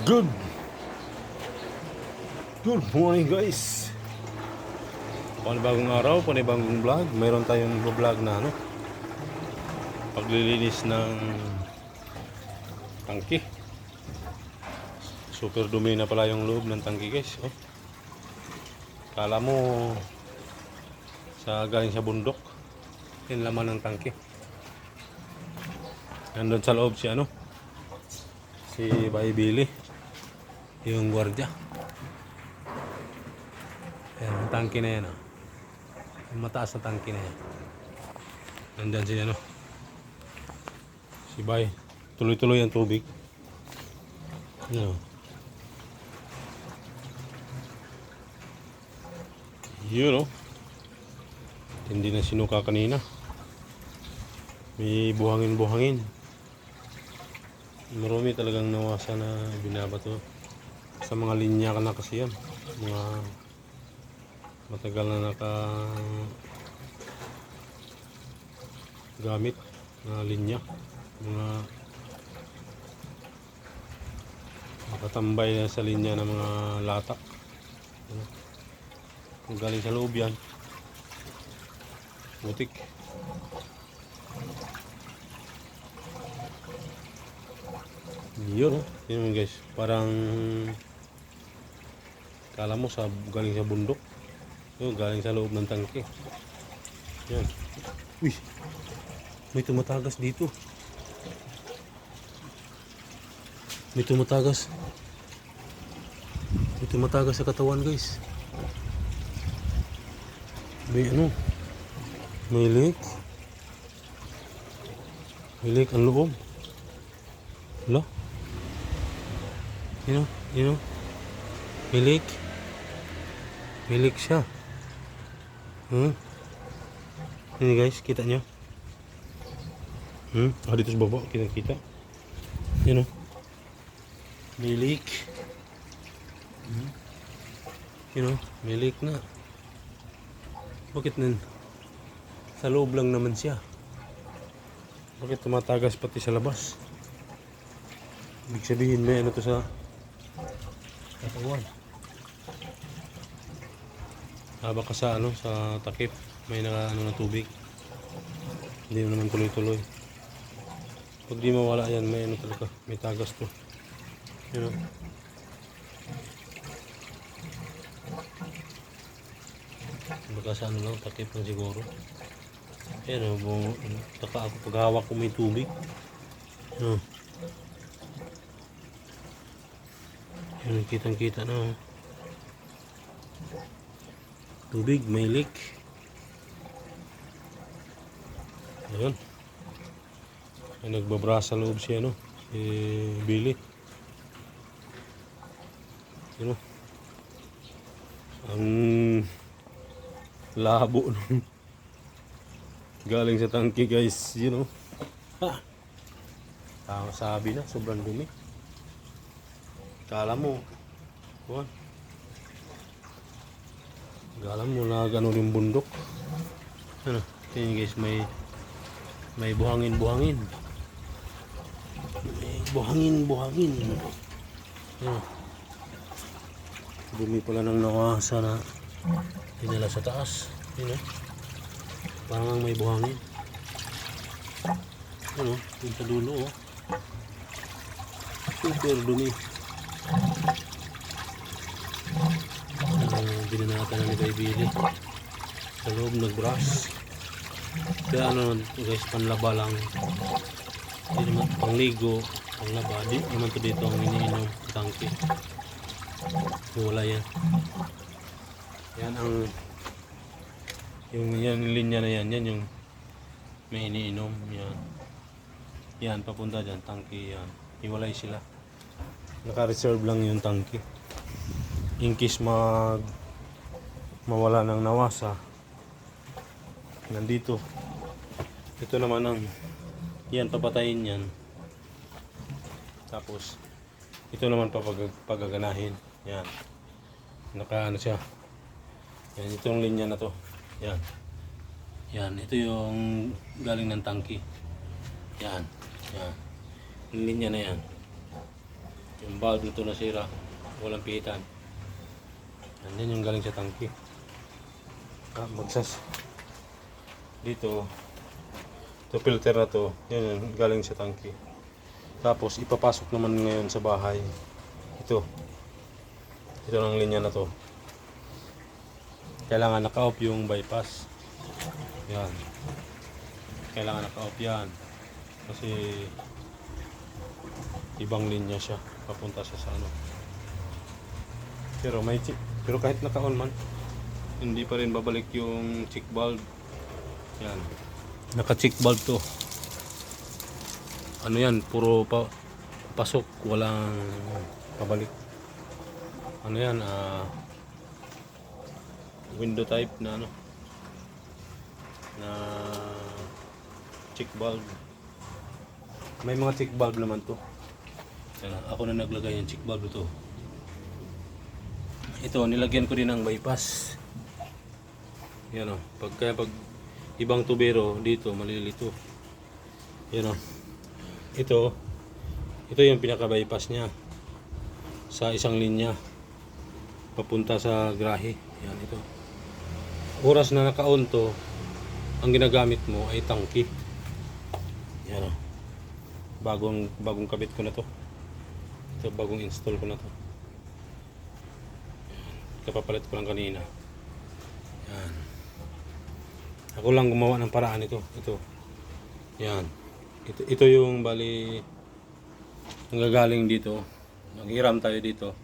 Good. Good morning guys. Panibagong araw, panibagong vlog. Mayroon tayong vlog na ano? Paglilinis ng Tangki. Super dumi na pala yung loob ng tangki guys. Oh. Kala mo sa galing sa bundok yung laman ng tangki. Nandun sa loob si ano? Si Bay Billy yung gwardiya Ayan, yung tangki na yan oh. yung mataas na tangki na yan. Nandyan si ano si Bay. Tuloy-tuloy ang tubig. Yun oh. yun oh. Hindi na sinuka kanina. May buhangin-buhangin. Marami talagang nawasa na binabato sa mga linya ka na kasi yan. Mga matagal na naka gamit na linya. Mga nakatambay na sa linya ng mga lata. Ano? kung galing sa loob yan butik. Yun yun guys. Parang kala mo sa galing sa bundok? Yun galing sa loob ng tangke. Yan uy may tumatagas dito. May tumatagas. May tumatagas sa katawan guys. May ano? May leak may leak ang loob. Wala. You know, you know. May leak siya. Hmm? Ini guys, kita nyo. Hmm? Ah, dito sa baba, kita kita. You know. May leak. Hmm? You know, may leak na. Bakit nan? Sa loob lang naman siya. Bakit tumatagas pati sa labas? Ibig sabihin may ano to sa katawan. Ah, baka sa ano, sa takip, may naka ano na tubig. Hindi na naman tuloy-tuloy. Pag di mawala yan, may ano talaga, may tagas to. You know? Baka sa ano lang, takip lang siguro. Ayan oh, taka ako pag hawak ko may tubig. Ano? Yan, kitang kita na. oh. Tubig, may leak. Ayan. Ay, nagbabra sa loob si ano, si Billy. Ano? Ang labo nun. Galing sa tangke guys, you know. Ha! Sabi na, sobrang dumi. Kala mo, kuhan. Kala mo na gano'n yung bundok. Ano, tingin guys, may may buhangin-buhangin. May buhangin-buhangin. Ano. Dumi pala ng nawasa na dinala sa taas. Yun oh. Parang may buhangin. Ano, yung sa dulo oh. Super dumi. uh, binanatan na ni Bay Billy sa loob nag-brush kaya ano guys panlaba lang. Hindi naman pangligo panglaba di naman to dito ang iniinom tangke wala yan. Yan ang yung yan linya na yan. Yan yung may iniinom. Yan. Yan papunta dyan tangke yan. Hiwalay sila. Naka-reserve lang yung tangke in case mag mawala ng nawasa. Nandito. Ito naman ang yan papatayin yan. Tapos ito naman papag yan. Naka ano siya. Yan itong linya na to. Yan. Yan ito yung galing ng tangki. Yan. Yan. Yung linya na yan. Yung valve nito nasira. Walang pihitan. Andyan yung galing sa tangke. Magsas. Dito. Ito filter na to. Yung galing sa tangke. Tapos ipapasok naman ngayon sa bahay. Ito. Ito ang linya na to. Kailangan naka-off yung bypass. Yan. Kailangan naka-off yan. Kasi ibang linya siya. Papunta siya sa ano. Pero may pero kahit naka-on man, hindi pa rin babalik yung check valve. Yan. Naka-check valve to. Ano yan, puro pa pasok, walang pabalik. Ano yan, ah window type na ano na check valve. May mga check valve naman to. Yan, ako na naglagay yung check valve to. Ito, nilagyan ko din ng bypass. Yan o. Pag, kaya pag ibang tubero dito, malilito. Yan o. Ito, ito yung pinaka-bypass niya. Sa isang linya. Papunta sa grahe. Yan, ito. Oras na naka-on to, ang ginagamit mo ay tangki. Yan o. Bagong, bagong kabit ko na to. Ito, bagong install ko na to. Kapapalit ko lang kanina. Yan. Ako lang gumawa ng paraan ito. Ito. Yan. Ito, ito yung bali nanggagaling dito. Naghiram tayo dito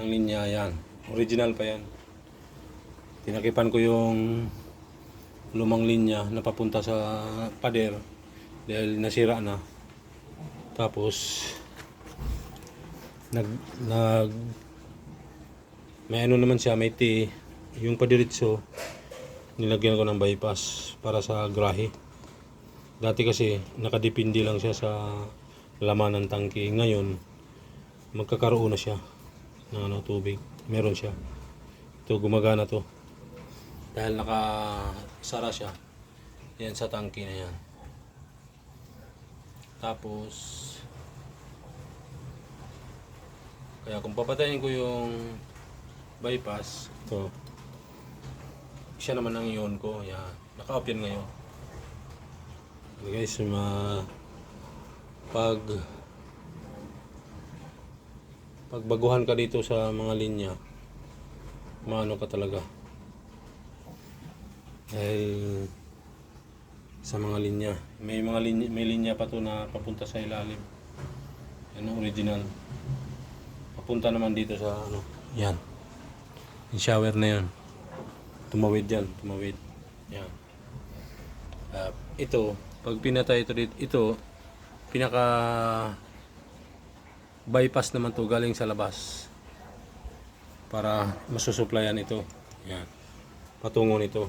ng linya yan. Original pa yan. Tinakipan ko yung lumang linya na papunta sa pader dahil nasira na. Tapos nag nag may ano naman siya, may T. Yung padiritso, nilagyan ko ng bypass para sa grahe. Dati kasi, nakadepende lang siya sa laman ng tangke. Ngayon, magkakaroon na siya ng ano, tubig. Meron siya. Ito, gumagana to. Dahil nakasara siya. Yan sa tangke na yan. Tapos, kaya kung papatayin ko yung bypass, ito, siya naman ang iyon ko. Yan. Naka-off yan ngayon. Okay guys, ma pag pagbaguhan ka dito sa mga linya, maano ka talaga. Dahil sa mga linya. May mga linya, may linya pa to na papunta sa ilalim. Ang original. Papunta naman dito sa ano. Yan. Yung shower na yan. Tumawid yan. Tumawid. Yan. Ah, ito, pag pinatay ito dito, ito, pinaka bypass naman to galing sa labas. Para masusuplayan ito. Yan. Patungo nito.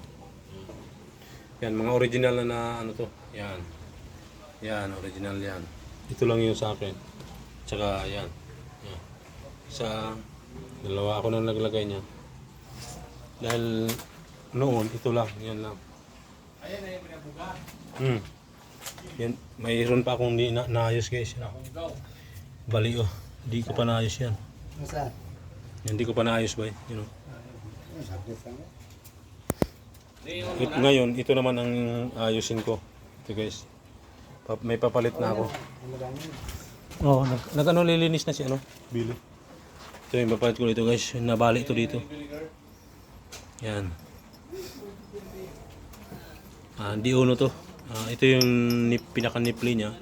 Yan, mga original na, na ano to. Yan. Yan, original yan. Ito lang yung sa akin. Tsaka yan. yan. Sa dalawa ako nang naglagay niya. Dahil noon, ito lang. Yan lang. Hmm. Yan, mayroon pa akong di na naayos guys. Bali oh. Di ko pa naayos yan. Masa? Yan, di ko pa naayos ba? You know. It, ngayon, ito naman ang ayusin ko. Ito guys. Pa- may papalit na ako. Oh, nag, nag ano, lilinis na si ano? Billy. Ito yung papalit ko dito guys. Nabali ito dito. Yan. Ah, di uno to. Ah, ito yung nip, pinaka-nipli niya.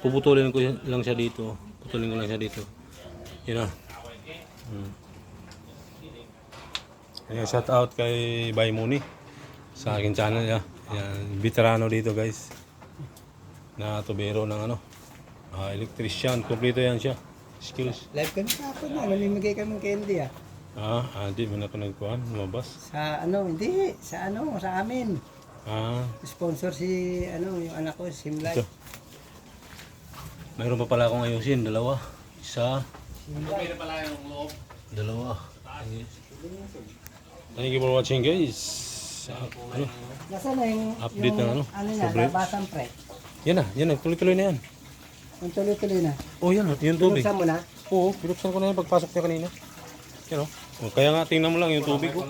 Puputulin ko lang siya dito. Putulin ko lang siya dito. Yun ah. Hmm. Ayan, shout out kay Bay Muni sa akin channel niya. Yan, veterano dito guys. Na tubero ng ano, ah, electrician. Kompleto yan siya. Skills. Live kami kapon na. Nalimigay kami candy ah. Ah, ah, di mo na ako nagkuhan, lumabas. Sa ano, hindi. Sa ano, sa amin. Ah, Sponsor si, ano, yung anak ko, Simlife. ito. Mayroon pa pala akong ayusin, dalawa. Isa, dalawa. Thank you for watching guys. Ah, ano? Nasaan na yung, Update yung ng ano? ano na, Sobre. labasan pre. Yan na, yan na, tuloy-tuloy na yan. Yung tuloy-tuloy na. Oh yan, yung tubig. Binuksan mo na. Oo, binuksan ko na yan pagpasok niya kanina. Yan o. Oh, Kaya nga, tingnan mo lang yung tubig ko.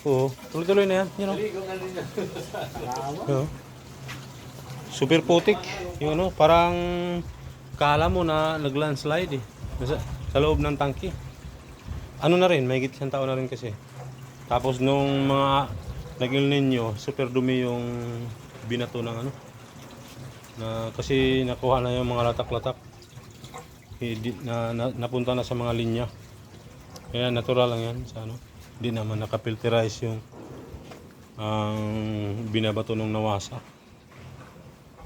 Oo, tuloy-tuloy na yan. Yan o. Yan o. Super putik. Yung ano, parang kala mo na nag-landslide eh. Nasa, sa loob ng tangki. Ano na rin, may isang tao na rin kasi. Tapos nung mga nag-Il Nino, super dumi yung binato ng ano. Na, kasi nakuha na yung mga latak-latak. Na, na, napunta na sa mga linya. Kaya natural lang yan sa ano. Hindi naman nakapilterize yung ang binabato ng nawasa.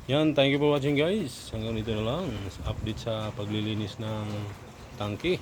Yan, thank you for watching guys. Hanggang dito na lang. Update sa paglilinis ng tangke.